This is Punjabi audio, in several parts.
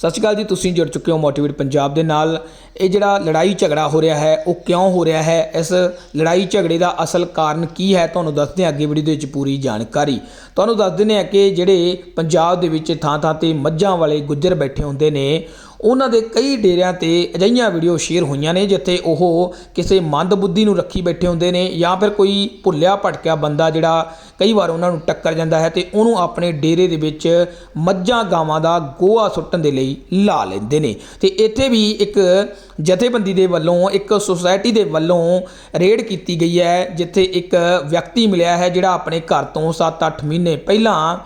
ਸਤਿ ਸ਼੍ਰੀ ਅਕਾਲ ਜੀ, ਤੁਸੀਂ ਜੁੜ ਚੁੱਕੇ ਹੋ ਮੋਟੀਵੇਟ ਪੰਜਾਬ ਦੇ ਨਾਲ। ਇਹ ਜਿਹੜਾ ਲੜਾਈ ਝਗੜਾ ਹੋ ਰਿਹਾ ਹੈ, ਉਹ ਕਿਉਂ ਹੋ ਰਿਹਾ ਹੈ? ਇਸ ਲੜਾਈ ਝਗੜੇ ਦਾ ਅਸਲ ਕਾਰਨ ਕੀ ਹੈ? ਤੁਹਾਨੂੰ ਦੱਸਦੇ ਹਾਂ ਅੱਗੇ ਵੀਡੀਓ ਦੇ ਵਿੱਚ ਪੂਰੀ ਜਾਣਕਾਰੀ। ਤੁਹਾਨੂੰ ਦੱਸ ਦਿੰਦੇ ਹਾਂ ਕਿ ਜਿਹੜੇ ਪੰਜਾਬ ਦੇ ਵਿੱਚ ਥਾਂ ਥਾਂ ਤੇ ਮੱਝਾਂ ਵਾਲੇ ਗੁੱਜਰ ਬੈਠੇ ਹੁੰਦੇ ਨੇ ਉਹਨਾਂ ਦੇ ਕਈ ਡੇਰਿਆਂ ਤੇ ਅਜਿਹੀਆਂ ਵੀਡੀਓ ਸ਼ੇਅਰ ਹੋਈਆਂ ਨੇ, ਜਿੱਥੇ ਉਹ ਕਿਸੇ ਮੰਦਬੁੱਧੀ ਨੂੰ ਰੱਖੀ ਬੈਠੇ ਹੁੰਦੇ ਨੇ ਜਾਂ ਫਿਰ ਕੋਈ ਭੁੱਲਿਆ ਭਟਕਿਆ ਬੰਦਾ ਜਿਹੜਾ ਕਈ ਵਾਰ ਉਹਨਾਂ ਨੂੰ ਟੱਕਰ ਜਾਂਦਾ ਹੈ ਤੇ ਉਹਨੂੰ ਆਪਣੇ ਡੇਰੇ ਦੇ ਵਿੱਚ ਮੱਝਾਂ ਗਾਵਾਂ ਦਾ ਗੋਹਾ ਸੁੱਟਣ ਦੇ ਲਈ ਲਾ ਲੈਂਦੇ ਨੇ। ਤੇ ਇੱਥੇ ਵੀ ਇੱਕ ਜਥੇਬੰਦੀ ਦੇ ਵੱਲੋਂ, ਇੱਕ ਸੁਸਾਇਟੀ ਦੇ ਵੱਲੋਂ ਰੇਡ ਕੀਤੀ ਗਈ ਹੈ, ਜਿੱਥੇ ਇੱਕ ਵਿਅਕਤੀ ਮਿਲਿਆ ਹੈ ਜਿਹੜਾ ਆਪਣੇ ਘਰ ਤੋਂ 7-8 ਮਹੀਨੇ ਪਹਿਲਾਂ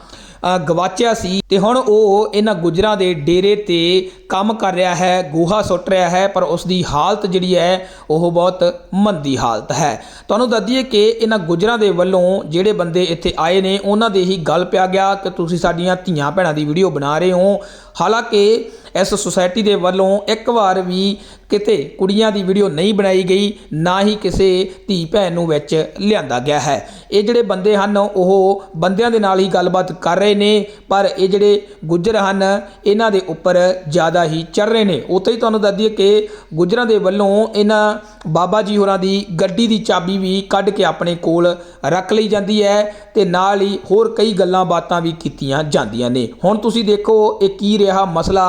ਗਵਾਚਿਆ ਸੀ ਤੇ ਹੁਣ ਉਹ ਇਹਨਾਂ ਗੁਜਰਾਂ ਦੇ ਡੇਰੇ ਤੇ ਕੰਮ ਕਰ ਰਿਹਾ ਹੈ, ਗੋਹਾ ਸੁੱਟ ਰਿਹਾ ਹੈ, ਪਰ ਉਸ ਦੀ ਹਾਲਤ ਜਿਹੜੀ ਹੈ, ਉਹ ਬਹੁਤ ਮੰਦੀ ਹਾਲਤ ਹੈ। ਤੁਹਾਨੂੰ ਦੱਸ ਦਈਏ ਕਿ ਇਹਨਾਂ ਗੁਜਰਾਂ ਦੇ ਵੱਲੋਂ ਜਿਹੜੇ ਬੰਦੇ ਇੱਥੇ ਆਏ ਨੇ, ਉਹਨਾਂ ਦੇ ਹੀ ਗੱਲ ਪਿਆ ਗਿਆ ਕਿ ਤੁਸੀਂ ਸਾਡੀਆਂ ਧੀਆਂ ਭੈਣਾਂ ਦੀ ਵੀਡੀਓ ਬਣਾ ਰਹੇ ਹੋ। ਹਾਲਾਂਕਿ ਇਸ ਸੁਸਾਇਟੀ ਦੇ ਵੱਲੋਂ ਇੱਕ ਵਾਰ ਵੀ ਕਿਤੇ ਕੁੜੀਆਂ ਦੀ ਵੀਡੀਓ ਨਹੀਂ ਬਣਾਈ ਗਈ, ਨਾ ਹੀ ਕਿਸੇ ਧੀ ਭੈਣ ਨੂੰ ਵਿੱਚ ਲਿਆਂਦਾ ਗਿਆ ਹੈ। ਇਹ ਜਿਹੜੇ ਬੰਦੇ ਹਨ, ਉਹ ਬੰਦਿਆਂ ਦੇ ਨਾਲ ਹੀ ਗੱਲਬਾਤ ਕਰ ਰਹੇ ਨੇ, ਪਰ ਇਹ ਜਿਹੜੇ ਗੁੱਜਰ ਹਨ, ਇਹਨਾਂ ਦੇ ਉੱਪਰ ਜ਼ਿਆਦਾ ਹੀ ਚੜ ਰਹੇ ਨੇ। ਉੱਥੇ ਹੀ ਤੁਹਾਨੂੰ ਦੱਸ ਦਈਏ ਕਿ ਗੁੱਜਰਾਂ ਦੇ ਵੱਲੋਂ ਇਹਨਾਂ ਬਾਬਾ ਜੀ ਹੋਰਾਂ ਦੀ ਗੱਡੀ ਦੀ ਚਾਬੀ ਵੀ ਕੱਢ ਕੇ ਆਪਣੇ ਕੋਲ ਰੱਖ ਲਈ ਜਾਂਦੀ ਹੈ। ਤੇ ਨਾਲ ਹੀ ਹੋਰ ਕਈ ਗੱਲਾਂ ਬਾਤਾਂ ਵੀ ਕੀਤੀਆਂ ਜਾਂਦੀਆਂ ਨੇ। ਹੁਣ ਤੁਸੀਂ ਦੇਖੋ ਇਹ ਕੀ ਰਿਹਾ ਮਸਲਾ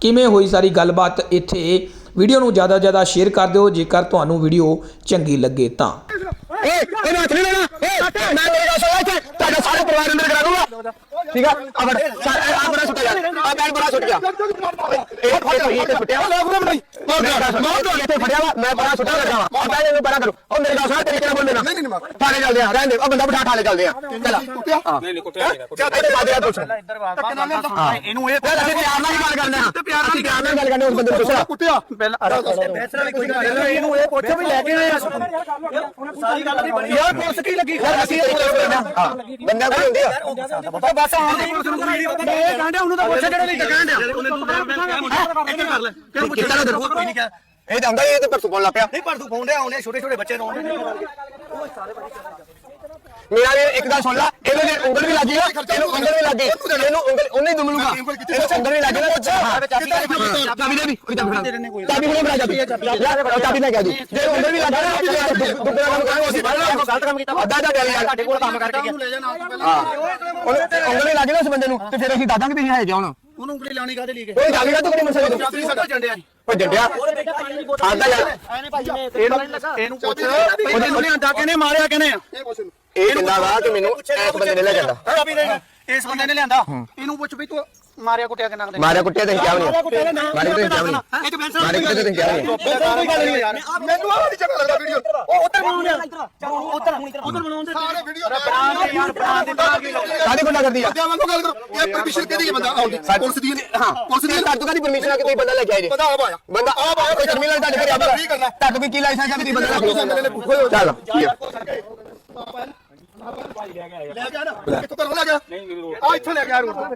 ਕਿਵੇਂ ਹੋਈ ਸਾਰੀ ਗੱਲਬਾਤ ਇੱਥੇ। ਵੀਡੀਓ ਨੂੰ ਜ਼ਿਆਦਾ ਜ਼ਿਆਦਾ ਸ਼ੇਅਰ ਕਰ ਦਿਓ ਜੇਕਰ ਤੁਹਾਨੂੰ ਵੀਡੀਓ ਚੰਗੀ ਲੱਗੇ ਤਾਂ। ਏ ਇਹਨੂੰ ਹੱਥ ਨਹੀਂ ਲਾਉਣਾ। ਏ ਮੈਂ ਤੇਰੇ ਨਾਲ ਇੱਥੇ। ਤੁਹਾਡਾ ਸਾਰੇ ਪਰਿਵਾਰ ਅੰਦਰ ਕਰਾ ਦੂੰਗਾ ਠੀਕ ਆ? ਆ ਬੜ ਆ ਬੜਾ ਸੁੱਟ ਗਿਆ। ਆ ਬੈਗ ਬੜਾ ਸੁੱਟ ਗਿਆ। ਇਹ ਫਟਿਆ ਹੋਈ ਇੱਥੇ ਫਟਿਆ ਵਾ ਮੈਂ ਮੈਂ ਤੋਂ ਇੱਥੇ ਫਟਿਆ ਵਾ ਮੈਂ ਬੜਾ ਸੁੱਟਾ ਲੱਗਾ ਵਾ ਬੈਗ ਇਹਨੂੰ ਬੜਾ ਕਰੋ ਉਹ ਮੇਰੇ ਨਾਲ ਸਾਰੇ ਤਰੀਕੇ ਨਾਲ ਬੋਲਦੇ ਨਾ ਨਹੀਂ ਨਹੀਂ ਥਾਣੇ ਚੱਲਦੇ ਆ ਰਹਿਣ ਦੇ ਉਹ ਬੰਦਾ ਬਿਠਾ ਥਾਣੇ ਚੱਲਦੇ ਆ ਚੱਲ ਨਹੀਂ ਨਹੀਂ ਕੁੱਟਿਆ ਚੱਲ ਤੇ ਬਾਦੇ ਆ ਪੁੱਛ ਇਹਨੂੰ ਇਹ ਅਸੀਂ ਪਿਆਰ ਨਾਲ ਹੀ ਗੱਲ ਕਰਨੇ ਆ ਪਿਆਰ ਨਾਲ ਪਿਆਰ ਨਾਲ ਗੱਲ ਕਰਨੇ ਉਸ ਬੰਦੇ ਨੂੰ ਪੁੱਛਣਾ ਕੁੱਟਿਆ ਪਹਿਲਾਂ ਇਹਨੂੰ ਇਹ ਪੁੱਛੋ ਵੀ ਲੈ ਕੇ ਆਏ ਆ ਸਾਰੀ ਗੱਲ ਨਹੀਂ ਬਣੀ ਯਾਰ ਪੁਲਿਸ ਕੀ ਲੱਗੀ ਯਾਰ ਅਸੀਂ ਹਾਂ ਬੰਦਾ ਕੋਈ ਹੁੰਦੀ ਆ ਬਸ ਆਉਣ ਦੀ ਪੁਲਿਸ ਨੂੰ ਵੀਡੀਓ ਇਹ ਕਾਂਡਿਆ ਉਹਨੂੰ ਤਾਂ ਪੁੱਛ ਜਿਹੜਾ ਨਹੀਂ ਕਾਂਡਿਆ ਇੱਧਰ ਕਰ ਲੈ ਕਿਉਂ ਪੁੱਛ ਕੋਈ ਨਹੀਂ ਕਿਹਾ। ਇਹ ਤਾਂ ਹੁੰਦਾ ਇਹ ਤੇ ਪਰਸੋਂ ਬੋਲਣ ਲੱਗ ਪਿਆ। ਨਹੀਂ ਪਰ ਤੂੰ ਫੋਨ ਡਿਆ ਆਉਣੇ ਛੋਟੇ ਛੋਟੇ ਬੱਚੇ ਰੋਣ ਮੇਰਾ ਵੀ ਇੱਕ ਗੱਲ ਸੁਣ ਲੈ। ਇਹਨੂੰ ਜੇ ਉਂਗਲ ਵੀ ਲੱਗੀ ਨਾ ਇਹਨੂੰ ਉਂਗਲ ਵੀ ਲੱਗੀ ਇਹਨੂੰ ਉਂਗਲ ਉਹਨੇ ਹੀ ਦੁਮਲੂਗਾ ਇਹਨੂੰ ਉਂਗਲ ਵੀ ਲੱਗੀ ਨਾ ਚਾਬੀ ਦੇ ਵੀ ਕੋਈ ਫੜਾ ਚਾਬੀ ਫੜਾ ਬਣਾ ਚਾਬੀ ਲੈ ਚਾਬੀ ਲੈ ਕੇ ਆ ਜੀ। ਜੇ ਉਂਗਲ ਵੀ ਲੱਗਾ ਨਾ ਦੁੱਗਣਾ ਕੰਮ ਕਰਾਂਗੇ ਅਸੀਂ। ਗਲਤ ਕੰਮ ਕੀਤਾ। ਅੱਧਾ ਅੱਧਾ ਗੱਲ ਯਾਰ ਤੁਹਾਡੇ ਕੋਲ ਕੰਮ ਕਰਕੇ ਗਿਆ ਹਾਂ ਉਂਗਲ ਵੀ ਲੱਗੀ ਨਾ ਉਸ ਬੰਦੇ ਨੂੰ ਤੇ ਫਿਰ ਅਸੀਂ ਦਾਦਾਂਗੇ ਤੁਸੀਂ ਹੈ ਜਾਉਣ ਉਹਨੂੰ ਉਂਗਲੀ ਲਾਣੀ ਕਾਦੇ ਲਈ ਕੋਈ ਗੱਲ ਨਹੀਂ ਤੂੰ ਕਿਹੜੀ ਮਸਲੇ? ਤੂੰ ਚਾਬੀ ਸਾਡਾ ਝੰਡਿਆ ਉਹ ਜੰਡਿਆ ਆਂਦਾ ਯਾਰ। ਇਹਨੂੰ ਇਹਨੂੰ ਪੁੱਛ। ਉਹਨੇ ਉਹਨੇ ਆਂਦਾ ਕਿਨੇ ਮਾਰਿਆ ਇਹ ਕਹਿੰਦਾ ਵਾ ਕਿ ਮੈਨੂੰ ਐਸ ਬੰਦੇ ਨੇ ਲੈ ਜਾਂਦਾ। ਚਾਬੀ ਦੇ ਇਸ ਬੰਦੇ ਨੇ ਲਿਆਂਦਾ। ਇਹਨੂੰ ਪੁੱਛ ਵੀ ਤੂੰ ਮਾਰਿਆ ਕੁੱਟਿਆ ਕਿੰਨਾ ਕਦੇ ਮਾਰਿਆ ਕੁੱਟਿਆ ਤੇ ਕਿਹਾ ਨਹੀਂ ਮਾਰਿਆ ਕੁੱਟਿਆ ਤੇ ਨਹੀਂ ਇੱਕ ਬੈਂਸ ਮਾਰਿਆ ਕੁੱਟਿਆ ਤੇ ਕਿਹਾ ਨਹੀਂ ਮੈਨੂੰ ਆਹ ਨਹੀਂ ਚੰਗਾ ਲੱਗਦਾ ਵੀਡੀਓ ਉਹ ਉੱਧਰ ਬਣਾਉਂਦੇ ਉੱਧਰ ਉੱਧਰ ਬਣਾਉਂਦੇ ਸਾਰੇ ਵੀਡੀਓ ਬਣਾ ਦੇ ਯਾਰ ਬਣਾ ਦੇ ਬਣਾ ਕੇ ਕਾਦੀ ਗੁੰਡਾ ਕਰਦੀ ਆ? ਬੰਦਿਆਂ ਵਾਂਗੂ ਗੱਲ ਕਰੋ। ਇਹ ਪਰਮਿਸ਼ਨ ਕਿਹਦੀ ਹੈ ਬੰਦਾ? ਆਉਂਦੀ ਪੁਲਿਸ ਦੀ ਹੈ। ਹਾਂ। ਪੁਲਿਸ ਦੀ। ਤੁਹਾਡੇ ਤੋਂ ਕਾਦੀ ਪਰਮਿਸ਼ਨ ਆ ਕਿ ਤੁਸੀਂ ਬੰਦਾ ਲੈ ਕੇ ਆਏ ਜੇ। ਬੰਦਾ ਆਪ ਆਇਆ। ਬੰਦਾ ਆਪ ਆਇਆ ਕੋਈ ਟਰਮੀਨਲ ਤੁਹਾਡੇ ਘਰੇ ਕੀ ਕਰਨਾ? ਤੁਹਾਡੇ ਕੋਲ ਕੀ ਲਾਇਸੈਂਸ ਹੈ ਕਿ ਤੁਸੀਂ ਬੰਦਾ ਰੱਖ ਲਓ ਚੱਲ। ਠੀਕ ਹੈ। ਲੈ ਗਿਆ ਨਾ। ਕਿੱਥੋਂ ਤੱਕ ਲੈ ਗਿਆ ਆ। ਇੱਥੋਂ ਲੈ ਗਿਆ ਰੋਡ ਨਾ ਹੋ ਹੈ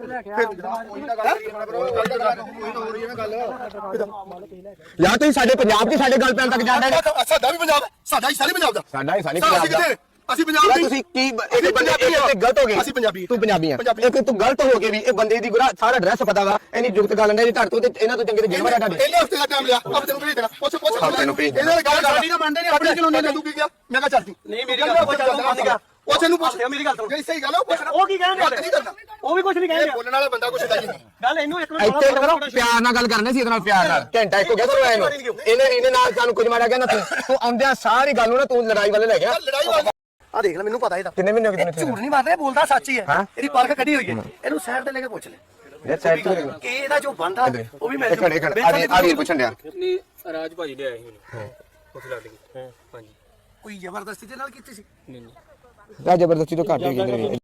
ਯਾਰ ਤੁਸੀਂ ਸਾਡੇ ਪੰਜਾਬ ਦੀ ਸਾਡੇ ਗੱਲ ਪੈਣ ਤੱਕ ਜਾਂਦੇ ਨੇ। ਸਾਡਾ ਵੀ ਪੰਜਾਬ ਹੈ। ਸਾਡਾ ਹੀ ਸਾਰੇ ਪੰਜਾਬ ਦਾ। ਸਾਡਾ ਹੀ ਸਾਨੀ ਅਸੀਂ ਪੰਜਾਬ ਦਾ। ਅਸੀਂ ਪੰਜਾਬ ਤੁਸੀਂ ਕੀ ਬੰਦੇ ਪੰਜਾਬੀ ਤੇ ਗਲਤ ਹੋ ਗਏ। ਅਸੀਂ ਪੰਜਾਬੀ ਤੂੰ ਪੰਜਾਬੀ ਆ। ਇੱਕ ਤੂੰ ਗਲਤ ਹੋ ਕੇ ਵੀ ਇਹ ਬੰਦੇ ਦੀ ਗੁਰਾ ਸਾਰਾ ਐਡਰੈਸ ਪਤਾ ਵਾ। ਇਹਨੀ ਜੁਗਤ ਗੱਲ ਨਹੀਂ ਤੁਹਾਡੇ ਤੋਂ ਤੇ ਇਹਨਾਂ ਤੋਂ ਚੰਗੇ ਤੇ ਜੇਲ੍ਹ ਵਾਲਾ ਤੁਹਾਡੇ ਪਹਿਲੇ ਹਫ਼ਤੇ ਦਾ ਟਾਈਮ ਲਿਆ। ਹਫ਼ਤੇ ਨੂੰ ਭੇਜ ਦੇਣਾ। ਪੁੱਛ ਪੁੱਛ। ਨੂੰ। ਇਹਨਾਂ ਦੀ ਗੱਲ ਸਾਡੀ ਨਾ ਮੰਨਦੇ ਨਹੀਂ ਆਪਣੇ ਚਲਾਉਂਦੇ ਨੇ। ਤੂੰ ਕੀ ਕਿਹਾ? ਮੈਂ ਕਿਹਾ ਚੱਲ ਤੂੰ ਨਹੀਂ ਮੇਰੀ ਗੱਲ ਪੁੱਛ ਚੱਲ ਮੰਨ ਗਿਆ। ਪੁੱਛ ਇਹਨੂੰ ਪੁੱਛ। ਮੇਰੀ ਗੱਲ ਸੁਣ। ਜਿਹੜੀ ਸਹੀ ਗੱਲ ਹੈ ਉਹ ਪੁੱਛਣਾ ਉਹ ਕੀ ਕਹਿੰਦੇ ਗਲਤ ਨਹੀਂ ਕਰਨਾ ਉਹ ਵੀ ਕੁਝ ਨਹੀਂ ਇਹ ਕਹਿੰਦੇ ਬੋਲਣ ਵਾਲਾ ਬੰਦਾ ਕੁਛ ਹੁੰਦਾ ਹੀ ਨਹੀਂ। ਗੱਲ ਇਹਨੂੰ ਇੱਕ ਇੱਥੇ ਪਿਆਰ ਨਾਲ ਗੱਲ ਕਰਨੀ ਸੀ ਇਹਦੇ ਨਾਲ ਪਿਆਰ ਨਾਲ। ਘੰਟਾ ਇੱਕ ਹੋ ਗਿਆ ਤੂੰ ਆਏ ਨੂੰ। ਇਹਨੇ ਇਹਨੇ ਨਾਲ ਸਾਨੂੰ ਕੁਝ ਮਾਰਿਆ ਗਿਆ ਨਾ ਤੂੰ ਤੂੰ ਆਉਂਦਿਆਂ ਸਾਰੀ ਗੱਲ ਨੂੰ ਨਾ ਤੂੰ ਲੜਾਈ ਵਾਲੇ ਲੈ ਗਿਆ। ਲੜਾਈ ਵਾਲਾ ਆ ਦੇਖ ਲੈ ਮੈਨੂੰ ਪਤਾ ਇਹਦਾ। ਕਿੰਨੇ ਮਹੀਨੇ ਹੋ ਗਏ ਤੈਨੂੰ ਝੂਠ ਨਹੀਂ ਮਾਰਦਾ ਇਹ ਬੋਲਦਾ ਸੱਚ ਹੀ ਹੈ? ਇਹਦੀ ਪਰਖ ਕੱਢੀ ਹੋਈ ਹੈ। ਇਹਨੂੰ ਸਾਈਡ ਤੇ ਲੈ ਕੇ ਪੁੱਛ ਲੈ। ਯਾਰ ਸਾਈਡ ਤੇ ਕਿ ਇਹਦਾ ਜੋ ਬੰਦਾ ਉਹ ਵੀ ਮੈਂ ਮਿੰਟ ਇੱਕ ਮਿੰਟ ਆ ਵੀ ਆ ਵੀ ਪੁੱਛਣ ਡਿਆ। ਨਹੀਂ ਰਾਜ ਭਾਜੀ ਦੇ ਆਏ ਸੀ ਮੈਨੂੰ। ਉਸ ਲੱਗ ਗਈ ਹਾਂਜੀ। ਕੋਈ ਜ਼ਬਰਦਸਤੀ ਦੇ ਨਾਲ ਕੀਤੀ ਸੀ? ਨਹੀਂ ਨਹੀਂ। ਰਾ ਜ਼ਬਰਦਸਤੀ ਤੋਂ ਘੱਟ ਹੀ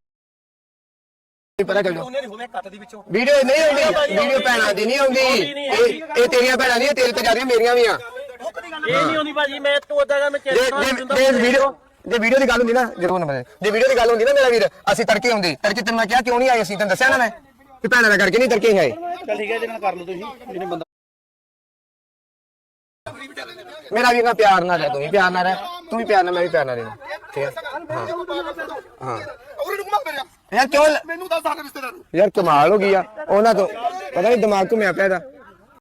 ਵੀ ਪਤਾ ਚੱਲ। ਉਹਨੇ ਨਹੀਂ ਹੋਵੇ ਕੱਟ ਦੀ ਵਿੱਚੋਂ। ਵੀਡੀਓ ਨਹੀਂ ਆਉਂਦੀ ਵੀਡੀਓ ਭੈਣਾਂ ਦੀ ਨਹੀਂ ਆਉਂਦੀ। ਇਹ ਇਹ ਤੇਰੀਆਂ ਭੈਣਾਂ ਨਹੀਂ ਇਹ ਤੇਰੇ ਤੇ ਜਾ ਰਹੀਆਂ ਮੇਰੀਆਂ ਵੀ ਆ। ਇਹ ਨਹੀਂ ਹੁੰਦੀ ਭਾਜੀ ਮੈਂ ਤੂੰ ਉਦਾਂ ਦਾ ਮੈਂ ਜੇ ਵੀਡੀਓ ਜੇ ਵੀਡੀਓ ਦੀ ਗੱਲ ਹੁੰਦੀ ਨਾ ਜ਼ਰੂਰ ਨਾ ਜੇ ਵੀਡੀਓ ਦੀ ਗੱਲ ਹੁੰਦੀ ਨਾ ਮੇਰਾ ਵੀਰ ਅਸੀਂ ਤੜਕੇ ਆਉਂਦੇ। ਤੜਕੇ ਤੈਨੂੰ ਮੈਂ ਕਿਹਾ ਕਿਉਂ ਨਹੀਂ ਆਏ ਅਸੀਂ ਤੈਨੂੰ ਦੱਸਿਆ ਨਾ ਮੈਂ ਕਿ ਭੈਣਾਂ ਦਾ ਕਰਕੇ ਨਹੀਂ ਤੜਕੇ ਹੀ ਆਏ। ਚੱਲ ਠੀਕ ਹੈ ਇਹਦੇ ਨਾਲ ਕਰ ਲਓ ਤੁਸੀਂ ਜਿਹਨੇ ਬੰਦਾ ਮੇਰਾ ਵੀਰ ਨਾਲ ਪਿਆਰ ਨਾਲ ਰਹਿ ਤੂੰ ਵੀ ਪਿਆਰ ਨਾਲ ਰਹਿ। ਤੂੰ ਵੀ ਪਿਆਰ ਨਾਲ ਮੈਂ ਵੀ ਪਿਆਰ ਨਾਲ ਰਹਿਣਾ ਹਾਂ। ਉਹਨੇ ਨੂੰ ਯਾਰ ਕਿਉਂ ਮੈਨੂੰ ਦੱਸ ਸਾਡੇ ਰਿਸ਼ਤੇਦਾਰ। ਨੂੰ ਯਾਰ ਕਮਾਲ ਹੋ ਗਈ ਆ। ਉਹਨਾਂ ਤੋਂ ਪਤਾ ਨਹੀਂ ਦਿਮਾਗ ਘੁੰਮਿਆ ਪਿਆ ਇਹਦਾ।